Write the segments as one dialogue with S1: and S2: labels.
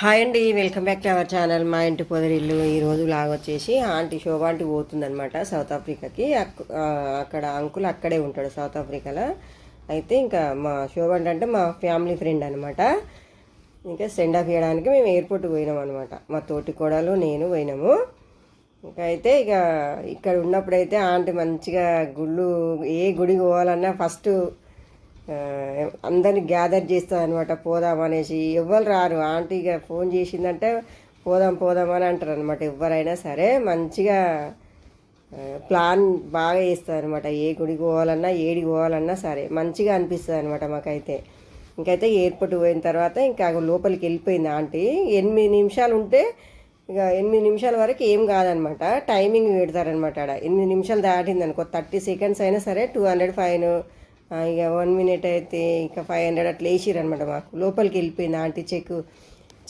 S1: Hi అండి welcome back to our channel మా ఇంటి పొదరిల్లు. ఈరోజు లాగ్ వచ్చేసి ఆంటీ శోభ ఆంటీ పోతుందనమాట సౌత్ ఆఫ్రికాకి. అక్కడ అంకుల్ అక్కడే ఉంటాడు సౌత్ ఆఫ్రికాలో. అయితే ఇంకా మా శోభ అంటే మా ఫ్యామిలీ ఫ్రెండ్ అనమాట ఇంకా సెండ్ ఆఫ్ చేయడానికి మేము ఎయిర్పోర్ట్కి పోయినాం అనమాట మా తోటి కోడలు నేను పోయినాము. ఇంకా అయితే ఇక ఇక్కడ ఉన్నప్పుడైతే ఆంటీ మంచిగా గుళ్ళు ఏ గుడికి పోవాలన్నా ఫస్ట్ అందరిని గ్యాదర్ చేస్తుంది అనమాట పోదాం అనేసి. ఎవ్వరు రారు. ఆంటీ ఇక ఫోన్ చేసిందంటే పోదాం పోదాం అని అంటారు అనమాట ఎవరైనా సరే మంచిగా ప్లాన్ బాగా చేస్తుంది అనమాట ఏ గుడికి పోవాలన్నా ఏడికి పోవాలన్నా సరే మంచిగా అనిపిస్తుంది అనమాట మాకైతే. ఇంకైతే ఎయిర్పోర్ట్ పోయిన తర్వాత ఇంకా లోపలికి వెళ్ళిపోయింది ఆంటీ. ఎనిమిది నిమిషాలు ఉంటే ఇక ఎనిమిది నిమిషాల వరకు ఏం కాదనమాట టైమింగ్ పెడతారనమాట ఆడ. ఎనిమిది నిమిషాలు దాటింది అనుకో థర్టీ సెకండ్స్ అయినా సరే టూ హండ్రెడ్ ఫైన్ ఇక వన్ మినిట్ అయితే ఇంకా ఫైవ్ హండ్రెడ్ అట్లా వేసిరనమాట మాకు. లోపలికి వెళ్ళిపోయింది ఆంటీ చెక్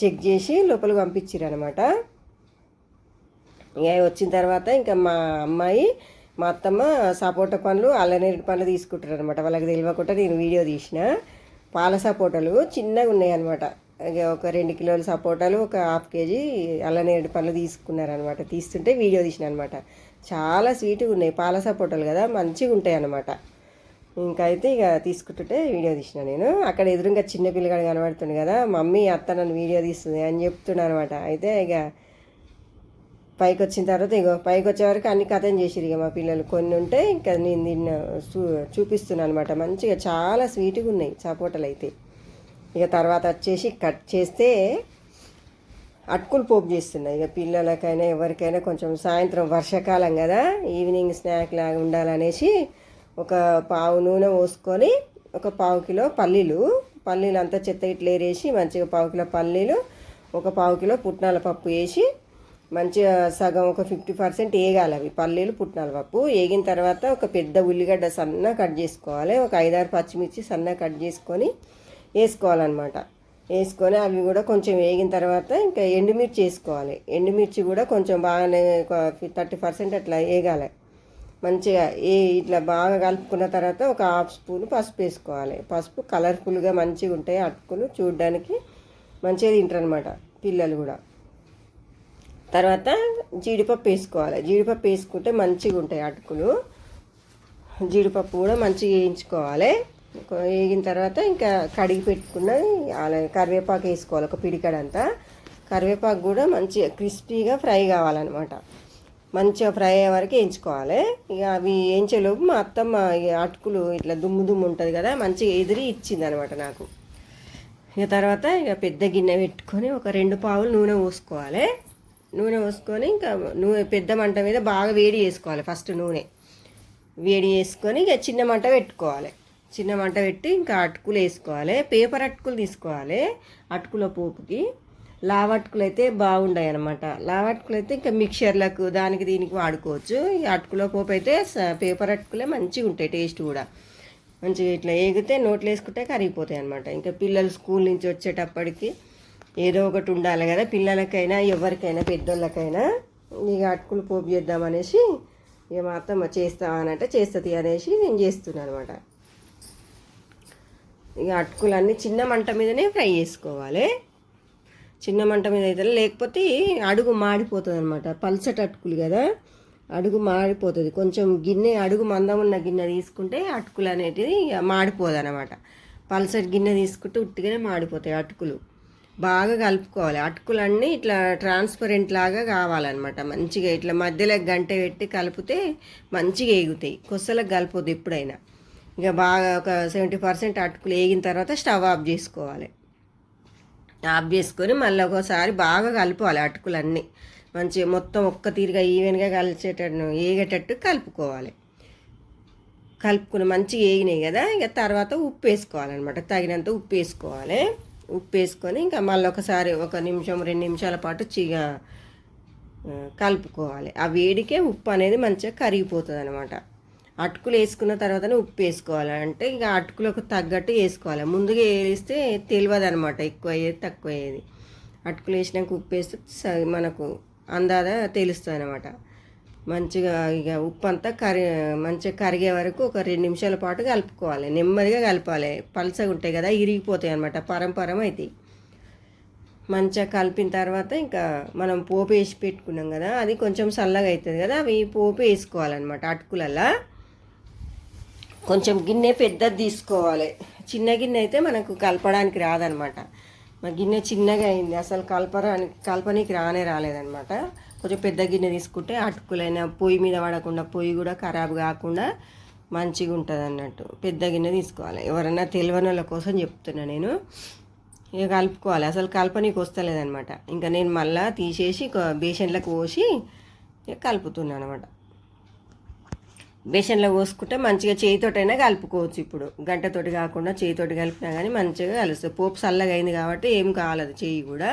S1: చెక్ చేసి లోపలికి పంపించిరనమాట ఇక వచ్చిన తర్వాత ఇంకా మా అమ్మాయి మా అత్తమ్మ సపోటా పండ్లు అల్లనేరేడు పండ్లు తీసుకుంటారు అనమాట వాళ్ళకి తెలియకుండా నేను వీడియో తీసిన. పాల సపోటాలు చిన్నగా ఉన్నాయి అనమాట ఇక ఒక రెండు కిలోల సపోటాలు ఒక హాఫ్ కేజీ అల్లనేరేడు పండ్లు తీసుకున్నారనమాట తీస్తుంటే వీడియో తీసిన అనమాట చాలా స్వీట్గా ఉన్నాయి. పాల సపోటాలు కదా మంచిగా ఉంటాయి అనమాట ఇంకా అయితే ఇక తీసుకుంటుంటే వీడియో తీసిన నేను. అక్కడ ఎదురుగా చిన్న పిల్లగాడు కనబడుతుంది కదా మమ్మీ అత్త నన్ను వీడియో తీస్తుంది అని చెప్తున్నాను అనమాట. అయితే ఇక పైకి వచ్చిన తర్వాత ఇగో పైకి వచ్చే వరకు అన్ని కథం చేసిరు ఇక మా పిల్లలు. కొన్ని ఉంటే ఇంకా నేను నిన్న చూ చూపిస్తున్నాను అనమాట. మంచిగా చాలా స్వీట్గా ఉన్నాయి సపోటలు అయితే. ఇక తర్వాత వచ్చేసి కట్ చేస్తే అటుకులు పోపు చేస్తున్నాయి ఇక పిల్లలకైనా ఎవరికైనా కొంచెం సాయంత్రం వర్షాకాలం కదా ఈవినింగ్ స్నాక్ లాగా ఉండాలనేసి ఒక పావు నూనె పోసుకొని ఒక పావు కిలో పల్లీలు. పల్లీలు అంతా చెత్త ఇట్లా ఏరేసి మంచిగా పావు కిలో పల్లీలు ఒక పావు కిలో పుట్నాల పప్పు వేసి మంచిగా సగం ఒక ఫిఫ్టీ పర్సెంట్ వేగాలి అవి. పల్లీలు పుట్నాల పప్పు. వేగిన తర్వాత ఒక పెద్ద ఉల్లిగడ్డ సన్న కట్ చేసుకోవాలి. ఒక ఐదారు పచ్చిమిర్చి సన్న కట్ చేసుకొని వేసుకోవాలన్నమాట. వేసుకొని అవి కూడా కొంచెం వేగిన తర్వాత ఇంకా ఎండుమిర్చి వేసుకోవాలి. ఎండుమిర్చి కూడా కొంచెం బాగానే థర్టీ పర్సెంట్ అట్లా వేగాలి. మంచిగా ఏ ఇట్లా బాగా కలుపుకున్న తర్వాత ఒక హాఫ్ స్పూన్ పసుపు వేసుకోవాలి. పసుపు కలర్ఫుల్గా మంచిగా ఉంటాయి అటుకులు చూడడానికి. మంచిగా తింటారు అనమాట పిల్లలు కూడా. తర్వాత జీడిపప్పు వేసుకోవాలి. జీడిపప్పు వేసుకుంటే మంచిగా ఉంటాయి అటుకులు. జీడిపప్పు కూడా మంచిగా వేయించుకోవాలి. వేగిన తర్వాత ఇంకా కడిగి పెట్టుకున్న అలా కరివేపాకు వేసుకోవాలి. ఒక పిడికడంతా. కరివేపాకు కూడా మంచిగా క్రిస్పీగా ఫ్రై కావాలన్నమాట. మంచిగా ఫ్రై అయ్యే వరకు వేయించుకోవాలి. ఇక అవి వేయించేలోపు మా అత్తమ్మ ఇక అటుకులు ఇట్లా దుమ్ము దుమ్ము ఉంటుంది కదా మంచిగా ఎదిరి ఇచ్చింది అనమాట నాకు. ఇక తర్వాత ఇక పెద్ద గిన్నె పెట్టుకొని ఒక రెండు పావులు నూనె పోసుకోవాలి. నూనె పోసుకొని ఇంకా నూనె పెద్ద మంట మీద బాగా వేడి చేసుకోవాలి ఫస్ట్ నూనె. వేడి చేసుకొని ఇక చిన్న మంట పెట్టుకోవాలి. చిన్న మంట పెట్టి ఇంకా అటుకులు వేసుకోవాలి. పేపర్ అటుకులు తీసుకోవాలి అటుకుల పోపుకి. లావట్కులు అయితే బాగుండాయి అనమాట లావ అటుకులు అయితే ఇంకా మిక్చర్లకు దానికి దీనికి వాడుకోవచ్చు. ఈ అటుకుల పోపు అయితే పేపర్ అటుకులే మంచిగా ఉంటాయి టేస్ట్ కూడా. మంచిగా ఇట్లా ఏగితే నోట్లు వేసుకుంటే కరిగిపోతాయి అనమాట ఇంకా పిల్లలు స్కూల్ నుంచి వచ్చేటప్పటికి ఏదో ఒకటి ఉండాలి కదా పిల్లలకైనా ఎవరికైనా పెద్దోళ్ళకైనా. ఇక అటుకులు పోపు చేద్దామనేసి ఇక మా అత్తమ్మ చేస్తామనంటే చేస్తుంది అనేసి నేను చేస్తున్నాను అనమాట ఇక అటుకులన్నీ చిన్న మంట మీదనే ఫ్రై చేసుకోవాలి. చిన్న మంట మీద అవుతుంది. లేకపోతే అడుగు మాడిపోతుంది అనమాట పల్చటి అటుకులు కదా. అడుగు మాడిపోతుంది. కొంచెం గిన్నె అడుగు మందం ఉన్న గిన్నె తీసుకుంటే అటుకులు అనేటివి మాడిపోదు అనమాట పల్సట గిన్నె తీసుకుంటే ఉట్టిగానే మాడిపోతాయి అటుకులు. బాగా కలుపుకోవాలి. అటుకులన్నీ ఇట్లా ట్రాన్స్పరెంట్ లాగా కావాలన్నమాట. మంచిగా ఇట్లా మధ్యలో గంట పెట్టి కలిపితే మంచిగా ఎగుతాయి కొసలకు కలపొద్దు ఎప్పుడైనా. ఇక బాగా ఒక సెవెంటీ పర్సెంట్ అటుకులు వేగిన తర్వాత స్టవ్ ఆఫ్ చేసుకోవాలి. ఆఫ్ చేసుకొని మళ్ళీ ఒకసారి బాగా కలుపుకోవాలి అటుకులన్నీ. మంచిగా మొత్తం ఒక్క తీరుగా ఈవెన్గా కలిసేటట్టు ఏగేటట్టు కలుపుకోవాలి. కలుపుకుని మంచిగా వేగినాయి కదా ఇక తర్వాత ఉప్పు వేసుకోవాలన్నమాట. తగినంత ఉప్పు వేసుకోవాలి. ఉప్పు వేసుకొని ఇంకా మళ్ళీ ఒకసారి ఒక నిమిషం రెండు నిమిషాల పాటు చిగ కలుపుకోవాలి. ఆ వేడికే ఉప్పు అనేది మంచిగా కరిగిపోతుంది అనమాట అటుకులు వేసుకున్న తర్వాతనే ఉప్పు వేసుకోవాలి. అంటే ఇక అటుకులకు తగ్గట్టు వేసుకోవాలి. ముందుగా వేస్తే తెలియదు అనమాట ఎక్కువ అయ్యేది తక్కువ అయ్యేది అటుకులు వేసినాక ఉప్పు వేస్తే స- మనకు అందాద తెలుస్తుంది అనమాట మంచిగా ఇక ఉప్పు అంతా కరి మంచిగా కరిగే వరకు ఒక రెండు నిమిషాల పాటు కలుపుకోవాలి. నెమ్మదిగా కలపాలి. పలసగా ఉంటాయి కదా ఇరిగిపోతాయి అనమాట పరం పరం అవుతాయి మంచిగా కలిపిన తర్వాత ఇంకా మనం పోపు వేసి పెట్టుకున్నాం కదా అది కొంచెం చల్లగా అవుతుంది కదా అవి పోపు వేసుకోవాలన్నమాట అటుకులల్లా. కొంచెం గిన్నె పెద్దది తీసుకోవాలి. చిన్న గిన్నె అయితే మనకు కలపడానికి రాదనమాట. మా గిన్నె చిన్నగా అయింది. అసలు కలపరానికి కలపనికి రానే రాలేదనమాట. కొంచెం పెద్ద గిన్నె తీసుకుంటే అటుకులైన పొయ్యి మీద పడకుండా పొయ్యి కూడా ఖరాబ్ కాకుండా మంచిగా ఉంటుంది అన్నట్టు పెద్ద గిన్నె తీసుకోవాలి. ఎవరన్నా తెలియని వాళ్ళ కోసం చెప్తున్నా నేను. ఇక కలుపుకోవాలి. అసలు కలపనీకి వస్తలేదనమాట. ఇంకా నేను మళ్ళా తీసేసి బేషన్లకు పోసి ఇక కలుపుతున్నాను అనమాట బేసన్లో పోసుకుంటే మంచిగా చేయితోటైనా కలుపుకోవచ్చు ఇప్పుడు. గంటతోటి కాకుండా చేయితోటి కలిపినా కానీ మంచిగా కలుస్తుంది. పోపు చల్లగా అయింది కాబట్టి ఏం కాలేదు చేయి కూడా.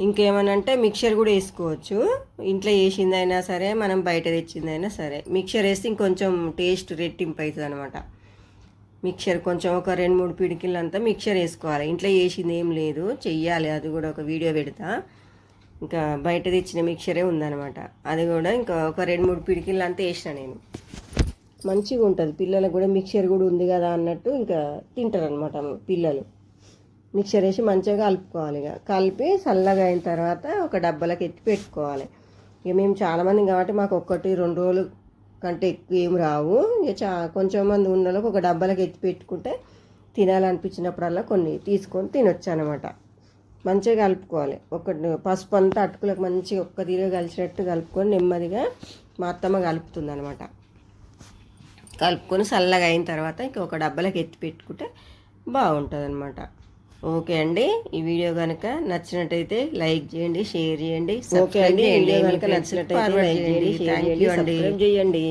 S1: ఇంకేమనంటే మిక్చర్ కూడా వేసుకోవచ్చు. ఇంట్లో వేసిందైనా సరే మనం బయట తెచ్చిందైనా సరే. మిక్చర్ వేస్తే ఇంకొంచెం టేస్ట్ రెట్టింపు అవుతుంది అనమాట మిక్చర్ కొంచెం ఒక రెండు మూడు పిడికిలంతా మిక్చర్ వేసుకోవాలి. ఇంట్లో వేసింది ఏం లేదు. చెయ్యాలి. అది కూడా ఒక వీడియో పెడతా. ఇంకా బయట తెచ్చిన మిక్చరే ఉందన్నమాట. అది కూడా ఇంకా ఒక రెండు మూడు పిడికిళ్ళు అంతా వేసిన నేను. మంచిగా ఉంటుంది. పిల్లలకు కూడా మిక్చర్ కూడా ఉంది కదా అన్నట్టు ఇంకా తింటారు అనమాట పిల్లలు. మిక్చర్ వేసి మంచిగా కలుపుకోవాలి ఇక. కలిపి చల్లగా అయిన తర్వాత ఒక డబ్బాలకు ఎత్తి పెట్టుకోవాలి. ఇక మేము చాలామంది కాబట్టి మాకు ఒక్కటి రెండు రోజులు కంటే ఎక్కువ ఏం రావు. ఇక చా కొంచెం మంది ఉన్న వాళ్ళకి ఒక డబ్బాలకు ఎత్తి పెట్టుకుంటే తినాలనిపించినప్పుడల్లా కొన్ని తీసుకొని తినొచ్చు అనమాట మంచిగా కలుపుకోవాలి. ఒక పసుపు అంతా అటుకులకు మంచిగా ఒక్క తీరుగా కలిసినట్టు కలుపుకొని నెమ్మదిగా మా అత్తమ్మ కలుపుతుంది అనమాట కలుపుకొని చల్లగా అయిన తర్వాత ఇంకా ఒక డబ్బాలకు ఎత్తి పెట్టుకుంటే బాగుంటుంది అనమాట ఓకే అండి ఈ వీడియో కనుక నచ్చినట్టయితే లైక్ చేయండి షేర్ చేయండి ఓకే అండి వీడియో కనుక నచ్చినట్టయితే లైక్ చేయండి షేర్ చేయండి సబ్స్క్రైబ్ చేయండి.